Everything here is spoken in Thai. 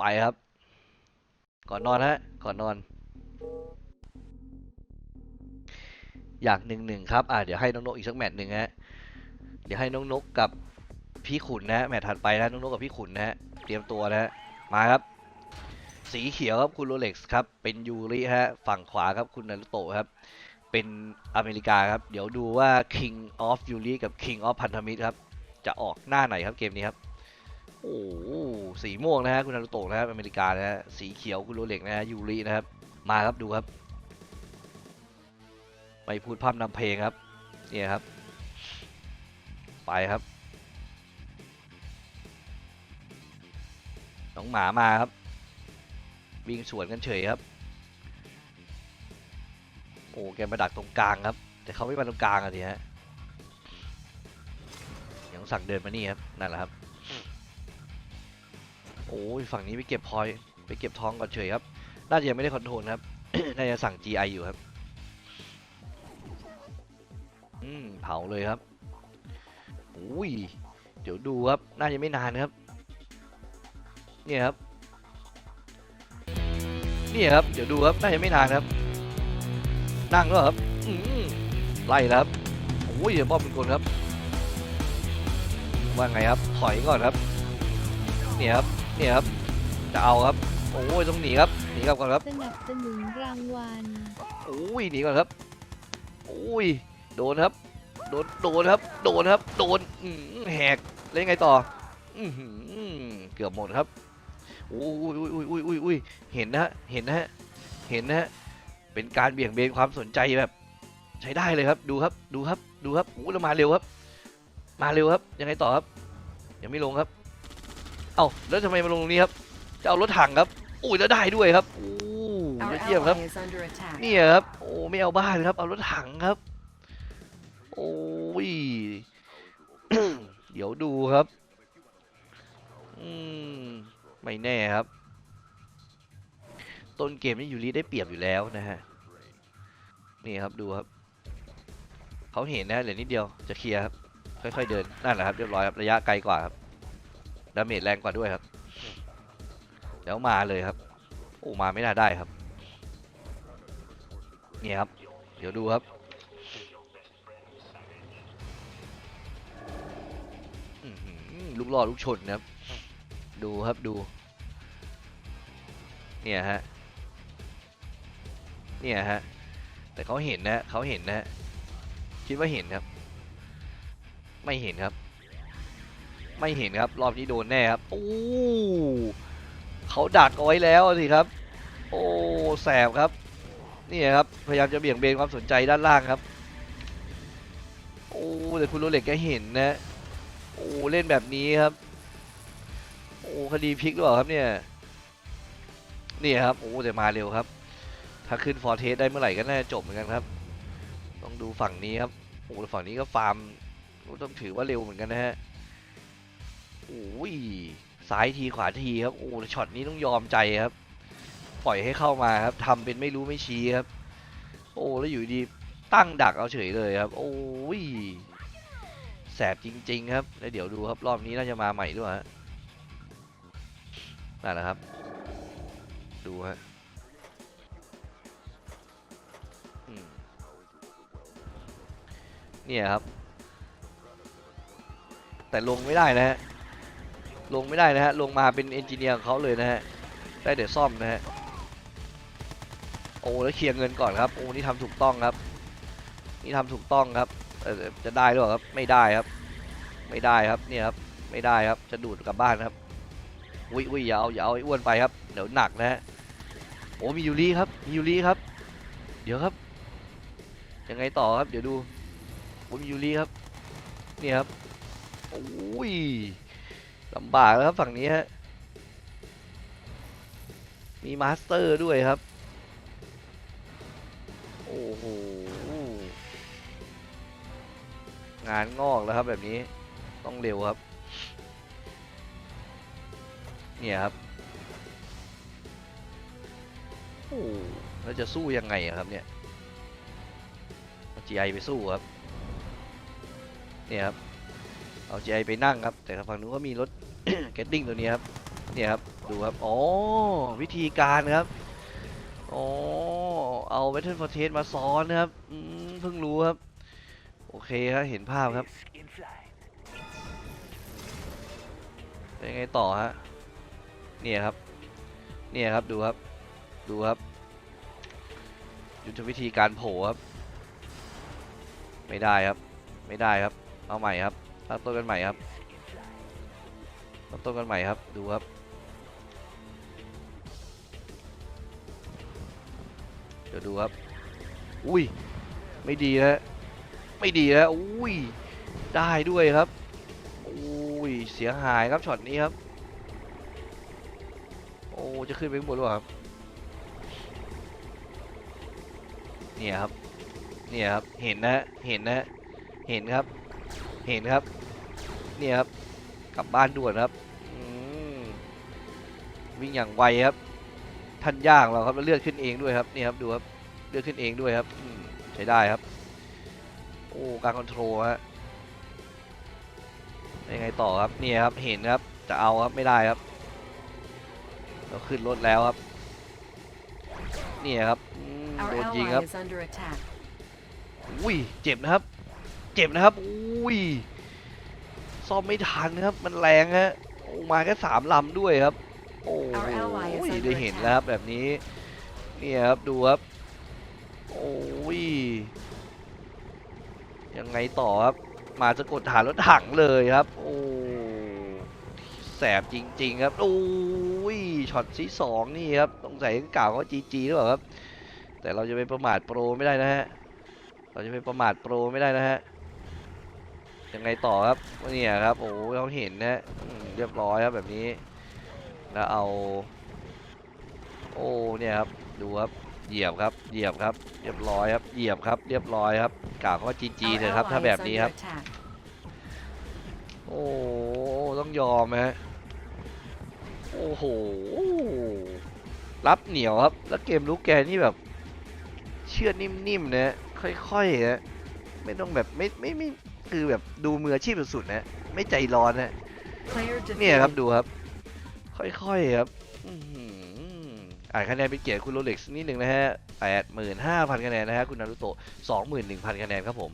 ไปครับ ก่อนนอนฮะ ก่อนนอน อยากหนึ่งหนึ่งครับ อ่าเดี๋ยวให้น้องนกอีกสักแมตช์หนึ่งฮะ เดี๋ยวให้น้องนกกับพี่ขุนนะฮะ แมตช์ถัดไปนะน้องนกกับพี่ขุนนะฮะ เตรียมตัวนะฮะ มาครับ สีเขียวครับคุณโรเล็กซ์ครับ เป็นยูริฮะ ฝั่งขวาครับคุณนารุโตะครับ เป็นอเมริกาครับ เดี๋ยวดูว่า King of Yuri กับ King of พันธมิตรครับ จะออกหน้าไหนครับเกมนี้ครับ โอ้โหสีม่วงนะฮะคุณนารุโตะนะครับอเมริกานะฮะสีเขียวคุณโรเล็กนะฮะยูรินะครับ มาครับดูครับ ไปพูดพร่ำนำเพลงครับเนี่ยครับ ไปครับน้องหมามาครับวิ่งสวนกันเฉยครับโอ้แกมาดักตรงกลางครับ แต่เขาไม่มาตรงกลางอะทีฮะยังสั่งเดินมานี่ครับนั่นแหละครับ โอ้ยฝั่งนี้ไปเก็บพลอยไปเก็บทองก่อนเฉยครับ น่าจะยังไม่ได้คอนโทรลครับ น่าจะสั่ง GI อยู่ครับ อืมเผาเลยครับอุ้ย เดี๋ยวดูครับ น่าจะไม่นานครับ เนี่ยครับ นี่ครับ เดี๋ยวดูครับ น่าจะไม่นานครับ นั่งแล้วครับ อืมไล่แล้วครับโอ้ยเดี๋ยวบอมเป็นคนครับ ว่าไงครับ ถอยก่อนครับ เนี่ยครับ เนี่ยครับจะเอาครับโอ้ยต้องหนีครับหนีกลับก่อนครับสนับสนุนรางวัลโอ้ยหนีก่อนครับโอ้ยโดนครับโดนโดนครับโดนครับโดนอื้อหือแหกเล่นไงต่ออือหือเกือบหมดครับโอ้ยอุ้ยอุ้ยอุ้ยอุ้ยอุ้ยเห็นนะฮะเห็นนะฮะเห็นนะฮะเป็นการเบี่ยงเบนความสนใจแบบ ใช้ได้เลยครับดูครับดูครับดูครับโอ้แล้วมาเร็วครับ มาเร็วครับยังไงต่อครับยังไม่ลงครับเอ้าแล้วทำไมมาลงตรงนี้ครับจะเอารถถังครับอุ้ยแล้วได้ด้วยครับโอ้ย Our ยอดเยี่ยมครับ ally is under attack. เนี่ยครับโอ้ไม่เอาบ้านครับ เอารถถังครับ โอ้ยเดี๋ยวดูครับอืมไม่แน่ครับ ต้นเกมนี่ยูริได้เปรียบอยู่แล้วนะฮะนี่ครับดูครับเขาเห็นนะเหลือนิดเดียวจะเคลียร์ครับค่อยๆเดินนั่นแหละครับเรียบร้อยครับระยะไกลกว่าครับ ดาเมจแรงกว่าด้วยครับเดี๋ยวมาเลยครับ โอ้มาไม่น่าได้ครับ เนี่ยครับ เดี๋ยวดูครับอื้อหือลูกล่อลูกชนนะครับ ดูครับดู เนี่ยฮะ เนี่ยฮะ แต่เขาเห็นนะเขาเห็นนะ คิดว่าเห็นครับ ไม่เห็นครับ ไม่เห็นครับรอบนี้โดนแน่ครับโอ้เขาดักเอาไว้แล้วสิครับ โอ้แสบครับนี่ครับพยายามจะเบี่ยงเบนความสนใจด้านล่างครับโอ้แต่คุณโรเล็กแกเห็นนะโอ้เล่นแบบนี้ครับโอ้คดีพลิกหรือเปล่าครับเนี่ยนี่ครับโอ้แต่มาเร็วครับ ถ้าขึ้นฟอร์เทสได้เมื่อไหร่ก็น่าจะจบเหมือนกันครับ ต้องดูฝั่งนี้ครับโอ้ฝั่งนี้ก็ฟาร์มต้องถือว่าเร็วเหมือนกันนะฮะ อ้ยซ้ายทีขวาทีครับโอ้ช็อตนี้ต้องยอมใจครับ ปล่อยให้เข้ามาครับทำเป็นไม่รู้ไม่ชี้ครับ โอ้แล้วอยู่ดีตั้งดักเอาเฉยเลยครับ โอ้ยแสบจริง ๆ ครับแล้วเดี๋ยวดูครับรอบนี้น่าจะมาใหม่ด้วยฮะนั่นแหละครับ ดูฮะเนี่ยครับ แต่ลงไม่ได้นะฮะ ลงไม่ได้นะฮะ ลงมาเป็นเอนจิเนียร์ของเขาเลยนะฮะ ได้แต่ซ่อมนะฮะ โอ้แล้วเคลียร์เงินก่อนครับ โอ้นี่ทำถูกต้องครับ นี่ทำถูกต้องครับเออจะได้หรือเปล่าครับ ไม่ได้ครับ ไม่ได้ครับ เนี่ยครับ ไม่ได้ครับ จะดูดกลับบ้านครับอุ้ยอุ้ยอย่าเอาอย่าเอาไอ้อ้วนไปครับ เดี๋ยวหนักนะฮะ โอ้มียูริครับ มียูริครับ เดี๋ยวครับ ยังไงต่อครับ เดี๋ยวดู โอ้มียูริครับ เนี่ยครับ โอ้ย ลำบากแล้วครับฝั่งนี้ฮะ มีมาสเตอร์ด้วยครับ โอ้โห งานงอกแล้วครับแบบนี้ ต้องเร็วครับ เนี่ยครับ โอ้แล้วจะสู้ยังไงอะครับเนี่ยเอา GI ไปสู้ครับ เนี่ยครับ เอา GI ไปนั่งครับ แต่ทางฝั่งนู้นก็มีรถ เกตติ้งตัวนี้ครับ เนี่ยครับ ดูครับ อ๋อ วิธีการครับ อ๋อ เอา Battle for Test มาซ้อนนะครับอืมเพิ่งรู้ครับ โอเคครับ เห็นภาพครับเป็นไงต่อฮะ เนี่ยครับ เนี่ยครับ ดูครับ ดูครับ ยุทธวิธีการโผล่ครับ ไม่ได้ครับ ไม่ได้ครับ เอาใหม่ครับ ตั้งต้นกันใหม่ครับตั้งต้นกันใหม่ครับ ดูครับ เดี๋ยวดูครับ อุ้ย ไม่ดีนะไม่ดีนะอุ้ย ได้ด้วยครับ อุ้ย เสียหายครับช็อตนี้ครับ โอ้ จะขึ้นไปข้างบนหรือเปล่าครับ เนี่ยครับ เนี่ยครับ เห็นนะ เห็นนะ เห็นครับ เห็นครับ เนี่ยครับ กลับบ้านด่วนครับอืมวิ่งอย่างไวครับท่านย่างเราครับแล้วเลือดขึ้นเองด้วยครับนี่ครับดูครับเลือดขึ้นเองด้วยครับอืมใช้ได้ครับโอ้การคอนโทรลฮะยังไงต่อครับเนี่ยครับเห็นครับจะเอาครับไม่ได้ครับเราขึ้นรถแล้วครับเนี่ยครับอืม Our โดนยิงครับ ally is under attack. อุ้ยเจ็บนะครับ เจ็บนะครับอุ้ยซ่อมไม่ทันครับ มันแรงฮะโอ้มาแค่สามลำด้วยครับ โอ้โห Our ally is under ได้เห็นแล้วครับแบบนี้เนี่ยครับดูครับ โอ้ยยังไงต่อครับ มาจะกดฐานรถถังเลยครับ โอ้แสบจริง ๆ ครับ โอ้ยช็อตที่สองนี่ครับต้องใส่กล่าวว่าจีจีหรือเปล่าครับ แต่เราจะไปประมาทโปรไม่ได้นะฮะ เราจะไปประมาทโปรไม่ได้นะฮะ ยังไงต่อครับเนี่ยครับโอ้เราเห็นนะอืมเรียบร้อยครับแบบนี้แล้วเอา โอ้เนี่ยครับดูครับเหยียบครับเหยียบครับเรียบร้อยครับเหยียบครับเรียบร้อยครับกล่าวว่าจีจี Our เถอะครับถ้า ally แบบ is นี้ under ครับ attack. โอ้ต้องยอมฮะโอ้โหรับเหนียวครับ แล้วเกมลุกแกนี่แบบ เชื่อดนิ่มๆนะค่อยๆนะไม่ต้องแบบไม่ไม่ไม่ คือแบบดูมืออาชีพสุดๆนะ ไม่ใจร้อนนะ Player เนี่ยครับ defeated. ดูครับ ค่อยๆครับอื้อหืออ่านคะแนนเป็นเกียรติคุณโรเล็กซ์นิดหนึ่งนะฮะแปดหมื่นห้าพันคะแนนนะฮะคุณนารุโตะสองหมื่นหนึ่งพันคะแนนครับผม